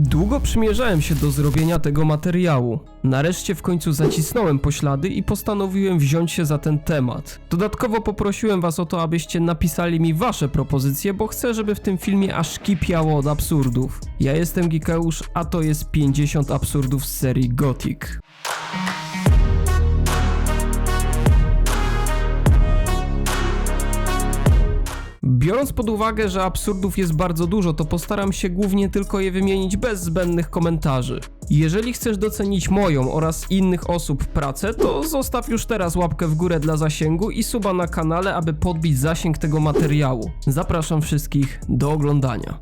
Długo przymierzałem się do zrobienia tego materiału. Nareszcie w końcu zacisnąłem poślady i postanowiłem wziąć się za ten temat. Dodatkowo poprosiłem was o to, abyście napisali mi wasze propozycje, bo chcę, żeby w tym filmie aż kipiało od absurdów. Ja jestem Gikeusz, a to jest 50 absurdów z serii Gothic. Biorąc pod uwagę, że absurdów jest bardzo dużo, to postaram się głównie tylko je wymienić bez zbędnych komentarzy. Jeżeli chcesz docenić moją oraz innych osób pracę, to zostaw już teraz łapkę w górę dla zasięgu i suba na kanale, aby podbić zasięg tego materiału. Zapraszam wszystkich do oglądania.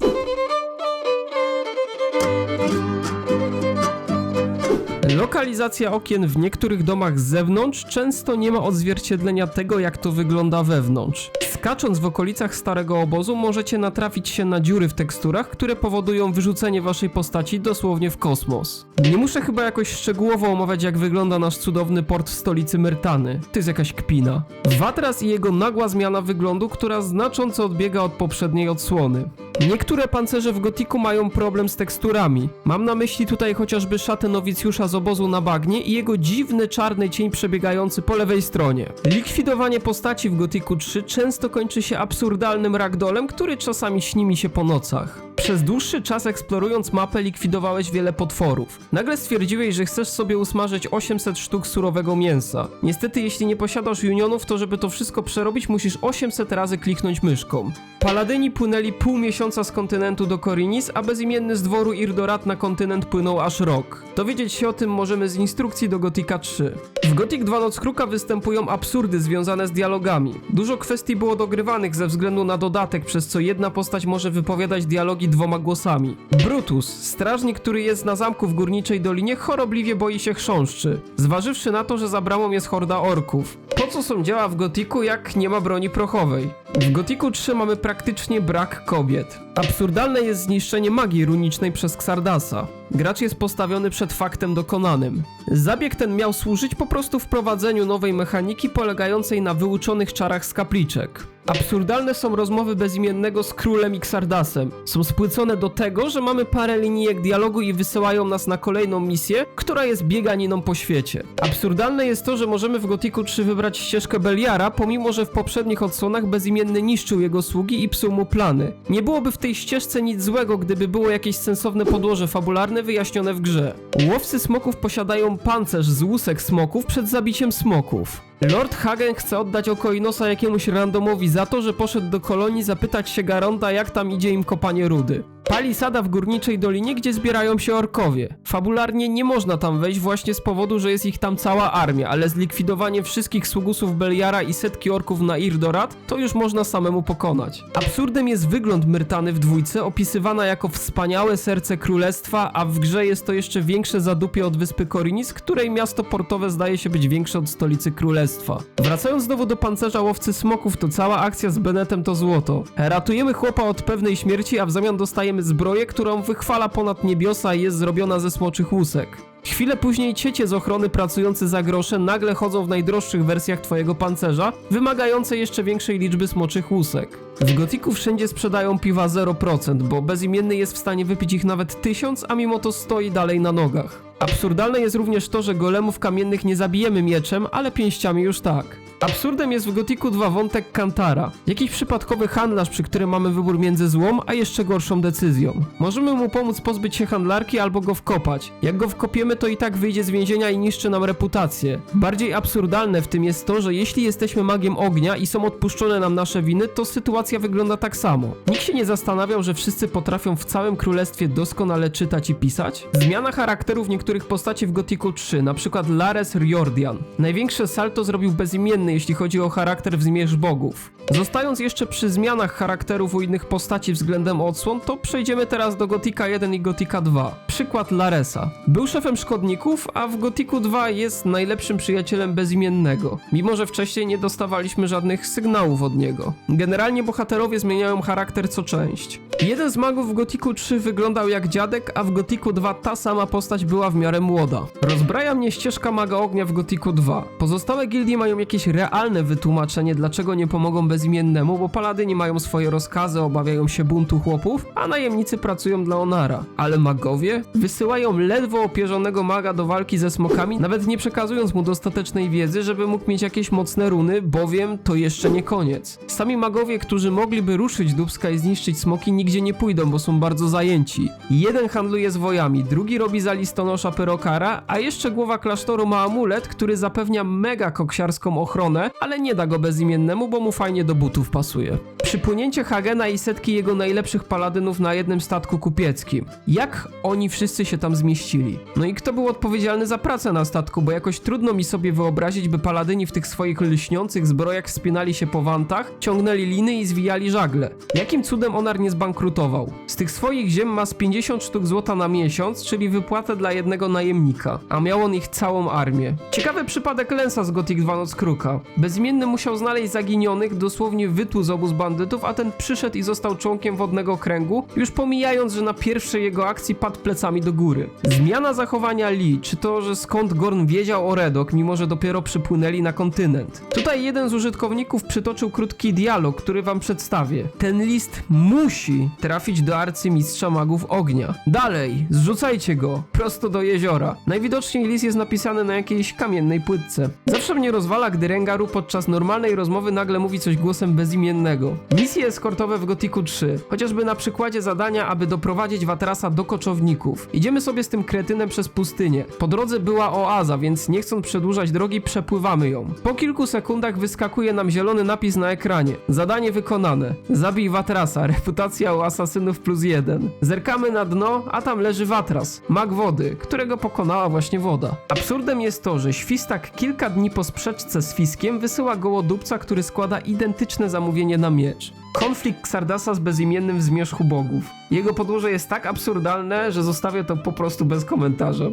Lokalizacja okien w niektórych domach z zewnątrz często nie ma odzwierciedlenia tego, jak to wygląda wewnątrz. Skacząc w okolicach starego obozu, możecie natrafić się na dziury w teksturach, które powodują wyrzucenie waszej postaci dosłownie w kosmos. Nie muszę chyba jakoś szczegółowo omawiać, jak wygląda nasz cudowny port w stolicy Myrtany. To jest jakaś kpina. Watras i jego nagła zmiana wyglądu, która znacząco odbiega od poprzedniej odsłony. Niektóre pancerze w gotiku mają problem z teksturami. Mam na myśli tutaj chociażby szatę nowicjusza z obozu na bagnie i jego dziwny czarny cień przebiegający po lewej stronie. Likwidowanie postaci w gotiku 3 często kończy się absurdalnym ragdolem, który czasami śni mi się po nocach. Przez dłuższy czas eksplorując mapę likwidowałeś wiele potworów. Nagle stwierdziłeś, że chcesz sobie usmażyć 800 sztuk surowego mięsa. Niestety jeśli nie posiadasz unionów, to żeby to wszystko przerobić musisz 800 razy kliknąć myszką. Paladyni płynęli pół miesiąca z kontynentu do Korinis, a bezimienny z dworu Irdorat na kontynent płynął aż rok. Dowiedzieć się o tym możemy z instrukcji do Gotika 3. W Gothic 2 Noc Kruka występują absurdy związane z dialogami. Dużo kwestii było dogrywanych ze względu na dodatek, przez co jedna postać może wypowiadać dialogi dwoma głosami. Brutus, strażnik, który jest na zamku w Górniczej Dolinie, chorobliwie boi się chrząszczy, zważywszy na to, że za bramą jest horda orków. Po co są działa w Gotiku, jak nie ma broni prochowej? W Gotiku 3 mamy praktycznie brak kobiet. Absurdalne jest zniszczenie magii runicznej przez Xardasa. Gracz jest postawiony przed faktem dokonanym. Zabieg ten miał służyć po prostu wprowadzeniu nowej mechaniki polegającej na wyuczonych czarach z kapliczek. Absurdalne są rozmowy bezimiennego z królem i Xardasem. Są spłycone do tego, że mamy parę linijek dialogu i wysyłają nas na kolejną misję, która jest bieganiną po świecie. Absurdalne jest to, że możemy w Gotiku 3 wybrać ścieżkę Beliara, pomimo że w poprzednich odsłonach bezimienny niszczył jego sługi i psuł mu plany. Nie byłoby w tej ścieżce nic złego, gdyby było jakieś sensowne podłoże fabularne wyjaśnione w grze. Łowcy smoków posiadają pancerz z łusek smoków przed zabiciem smoków. Lord Hagen chce oddać Okoinosa jakiemuś randomowi za to, że poszedł do kolonii zapytać się Garonda, jak tam idzie im kopanie rudy. Palisada w górniczej dolinie, gdzie zbierają się orkowie. Fabularnie nie można tam wejść właśnie z powodu, że jest ich tam cała armia, ale zlikwidowanie wszystkich sługusów Beliara i setki orków na Irdorat to już można samemu pokonać. Absurdem jest wygląd Myrtany w dwójce, opisywana jako wspaniałe serce królestwa, a w grze jest to jeszcze większe zadupie od wyspy Korinis, której miasto portowe zdaje się być większe od stolicy królestwa. Wracając znowu do pancerza łowcy smoków, to cała akcja z Benetem to złoto. Ratujemy chłopa od pewnej śmierci, a w zamian dostajemy zbroję, którą wychwala ponad niebiosa i jest zrobiona ze smoczych łusek. Chwilę później ciecie z ochrony pracujący za grosze nagle chodzą w najdroższych wersjach twojego pancerza, wymagające jeszcze większej liczby smoczych łusek. W Gotiku wszędzie sprzedają piwa 0%, bo bezimienny jest w stanie wypić ich nawet 1000, a mimo to stoi dalej na nogach. Absurdalne jest również to, że golemów kamiennych nie zabijemy mieczem, ale pięściami już tak. Absurdem jest w Gotiku 2 wątek Kantara. Jakiś przypadkowy handlarz, przy którym mamy wybór między złą, a jeszcze gorszą decyzją. Możemy mu pomóc pozbyć się handlarki albo go wkopać. Jak go wkopiemy, to i tak wyjdzie z więzienia i niszczy nam reputację. Bardziej absurdalne w tym jest to, że jeśli jesteśmy magiem ognia i są odpuszczone nam nasze winy, to sytuacja wygląda tak samo. Nikt się nie zastanawiał, że wszyscy potrafią w całym królestwie doskonale czytać i pisać? Zmiana charakterów niektórych postaci w Gotiku 3, na przykład Lares Riordian. Największe salto zrobił bezimienny, jeśli chodzi o charakter w Zmierzch Bogów. Zostając jeszcze przy zmianach charakterów u innych postaci względem odsłon, to przejdziemy teraz do Gotika 1 i Gotika 2. Przykład Laresa. Był szefem szkodników, a w Gotiku 2 jest najlepszym przyjacielem bezimiennego, mimo że wcześniej nie dostawaliśmy żadnych sygnałów od niego. Generalnie bohaterowie zmieniają charakter co część. Jeden z magów w Gotiku 3 wyglądał jak dziadek, a w Gotiku 2 ta sama postać była w miarę młoda. Rozbraja mnie ścieżka maga ognia w Gotiku 2. Pozostałe gildie mają jakieś realne wytłumaczenie, dlaczego nie pomogą bezimiennemu, bo paladyni mają swoje rozkazy, obawiają się buntu chłopów, a najemnicy pracują dla Onara. Ale magowie wysyłają ledwo opierzonego maga do walki ze smokami, nawet nie przekazując mu dostatecznej wiedzy, żeby mógł mieć jakieś mocne runy, bowiem to jeszcze nie koniec. Sami magowie, którzy mogliby ruszyć Dubska i zniszczyć smoki, nigdzie nie pójdą, bo są bardzo zajęci. Jeden handluje z wojami, drugi robi za listonosza Pyrokara, a jeszcze głowa klasztoru ma amulet, który zapewnia mega koksiarską ochronę, ale nie da go bezimiennemu, bo mu fajnie do butów pasuje. Przypłynięcie Hagena i setki jego najlepszych paladynów na jednym statku kupieckim. Jak oni wszyscy się tam zmieścili? No i kto był odpowiedzialny za pracę na statku, bo jakoś trudno mi sobie wyobrazić, by paladyni w tych swoich lśniących zbrojach wspinali się po wantach, ciągnęli liny i zwijali żagle. Jakim cudem Onar nie zbankrutował? Z tych swoich ziem ma z 50 sztuk złota na miesiąc, czyli wypłatę dla jednego najemnika, a miał on ich całą armię. Ciekawy przypadek Lensa z Gothic 2 Noc Kruka. Bezimienny musiał znaleźć zaginionych, dosłownie wytłuc z obóz bandytów, a ten przyszedł i został członkiem wodnego kręgu, już pomijając, że na pierwszej jego akcji padł plecami do góry. Zmiana zachowania Lee, czy to, że skąd Gorn wiedział o Redok, mimo że dopiero przypłynęli na kontynent. Tutaj jeden z użytkowników przytoczył krótki dialog, który wam przedstawię. Ten list musi trafić do arcymistrza magów ognia. Dalej, zrzucajcie go, prosto do jeziora. Najwidoczniej list jest napisany na jakiejś kamiennej płytce. Zawsze mnie rozwala, gdy Rengaru podczas normalnej rozmowy nagle mówi coś głosem bezimiennego. Misje eskortowe w Gotiku 3, chociażby na przykładzie zadania, aby doprowadzić Watrasa do koczowników. Idziemy sobie z tym kretynem przez pustynię. Po drodze była oaza, więc nie chcąc przedłużać drogi, przepływamy ją. Po kilku sekundach wyskakuje nam zielony napis na ekranie. Zadanie wykonane. Zabij Watrasa, reputacja u asasynów plus jeden. Zerkamy na dno, a tam leży Watras, mag wody, którego pokonała właśnie woda. Absurdem jest to, że Świstak kilka dni po sprzeczce z Fiskiem wysyła gołodupca, który składa identyczne zamówienie na miecz. Konflikt Xardasa z bezimiennym w zmierzchu bogów. Jego podłoże jest tak absurdalne, że zostawię to po prostu bez komentarza.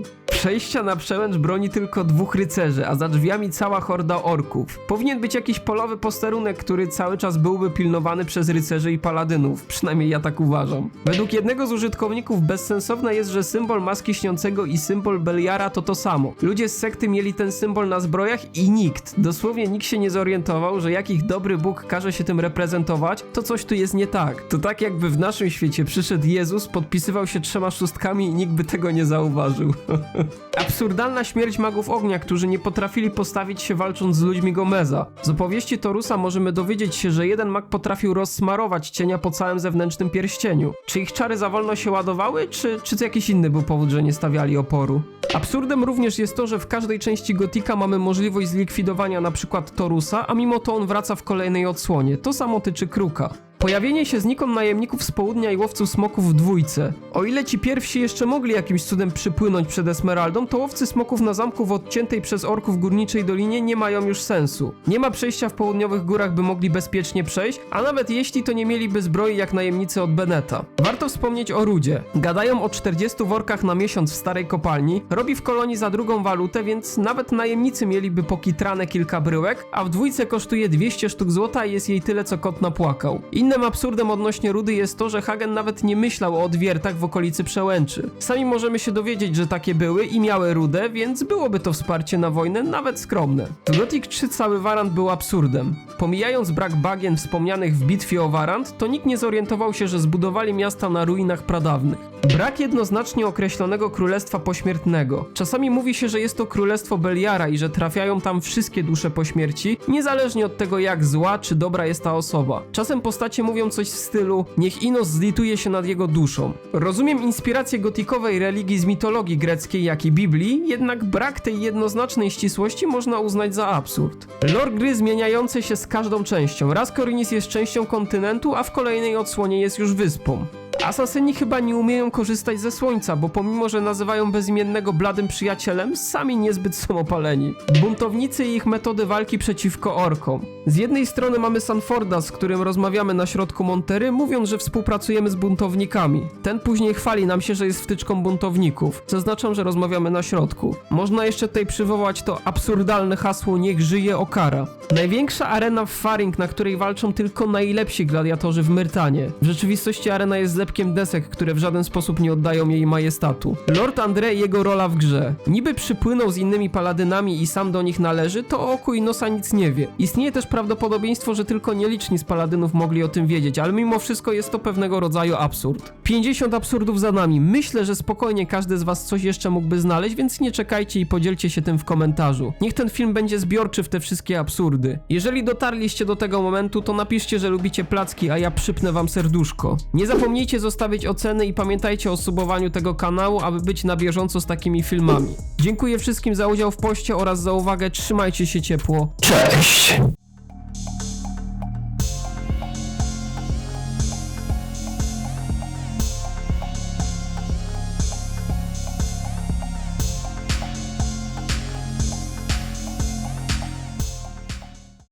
Przejścia na przełęcz broni tylko dwóch rycerzy, a za drzwiami cała horda orków. Powinien być jakiś polowy posterunek, który cały czas byłby pilnowany przez rycerzy i paladynów. Przynajmniej ja tak uważam. Według jednego z użytkowników bezsensowne jest, że symbol maski śniącego i symbol Beliara to to samo. Ludzie z sekty mieli ten symbol na zbrojach i nikt, dosłownie nikt się nie zorientował, że jak ich dobry Bóg każe się tym reprezentować, to coś tu jest nie tak. To tak jakby w naszym świecie przyszedł Jezus, podpisywał się trzema szóstkami i nikt by tego nie zauważył. Absurdalna śmierć magów ognia, którzy nie potrafili postawić się walcząc z ludźmi Gomeza. Z opowieści Torusa możemy dowiedzieć się, że jeden mag potrafił rozsmarować cienia po całym zewnętrznym pierścieniu. Czy ich czary za wolno się ładowały, czy, czy jakiś inny był powód, że nie stawiali oporu? Absurdem również jest to, że w każdej części Gotika mamy możliwość zlikwidowania przykład Torusa, a mimo to on wraca w kolejnej odsłonie. To samo tyczy Kruka. Pojawienie się znikąd najemników z południa i łowców smoków w dwójce. O ile ci pierwsi jeszcze mogli jakimś cudem przypłynąć przed Esmeraldą, to łowcy smoków na zamku w odciętej przez orków górniczej dolinie nie mają już sensu. Nie ma przejścia w południowych górach, by mogli bezpiecznie przejść, a nawet jeśli to nie mieliby zbroi jak najemnicy od Beneta. Warto wspomnieć o Rudzie. Gadają o 40 workach na miesiąc w starej kopalni, robi w kolonii za drugą walutę, więc nawet najemnicy mieliby pokitrane kilka bryłek, a w dwójce kosztuje 200 sztuk złota i jest jej tyle co kot napłakał. Innym absurdem odnośnie Rudy jest to, że Hagen nawet nie myślał o odwiertach w okolicy przełęczy. Sami możemy się dowiedzieć, że takie były i miały Rudę, więc byłoby to wsparcie na wojnę nawet skromne. Gothic 3 cały Warant był absurdem. Pomijając brak bagien wspomnianych w bitwie o Warant, to nikt nie zorientował się, że zbudowali miasta na ruinach pradawnych. Brak jednoznacznie określonego królestwa pośmiertnego. Czasami mówi się, że jest to królestwo Beliara i że trafiają tam wszystkie dusze po śmierci, niezależnie od tego jak zła czy dobra jest ta osoba. Czasem postacie mówią coś w stylu niech Inos zlituje się nad jego duszą. Rozumiem inspirację gotikowej religii z mitologii greckiej jak i Biblii, jednak brak tej jednoznacznej ścisłości można uznać za absurd. Lore gry zmieniające się z każdą częścią. Raz Korinis jest częścią kontynentu, a w kolejnej odsłonie jest już wyspą. Asasyni chyba nie umieją korzystać ze słońca, bo pomimo, że nazywają bezimiennego bladym przyjacielem, sami niezbyt są opaleni. Buntownicy i ich metody walki przeciwko orkom. Z jednej strony mamy Sanforda, z którym rozmawiamy na środku Montery, mówiąc, że współpracujemy z buntownikami. Ten później chwali nam się, że jest wtyczką buntowników. Zaznaczam, że rozmawiamy na środku. Można jeszcze tutaj przywołać to absurdalne hasło Niech żyje Okara. Największa arena w Faring, na której walczą tylko najlepsi gladiatorzy w Myrtanie. W rzeczywistości arena jest zlepkiem desek, które w żaden sposób nie oddają jej majestatu. Lord André i jego rola w grze. Niby przypłynął z innymi paladynami i sam do nich należy, to oku i nosa nic nie wie. Istnieje też prawdopodobieństwo, że tylko nieliczni z paladynów mogli o tym wiedzieć, ale mimo wszystko jest to pewnego rodzaju absurd. 50 absurdów za nami. Myślę, że spokojnie każdy z was coś jeszcze mógłby znaleźć, więc nie czekajcie i podzielcie się tym w komentarzu. Niech ten film będzie zbiorczy w te wszystkie absurdy. Jeżeli dotarliście do tego momentu, to napiszcie, że lubicie placki, a ja przypnę wam serduszko. Nie zapomnijcie zostawić oceny i pamiętajcie o subowaniu tego kanału, aby być na bieżąco z takimi filmami. Dziękuję wszystkim za udział w poście oraz za uwagę. Trzymajcie się ciepło. Cześć!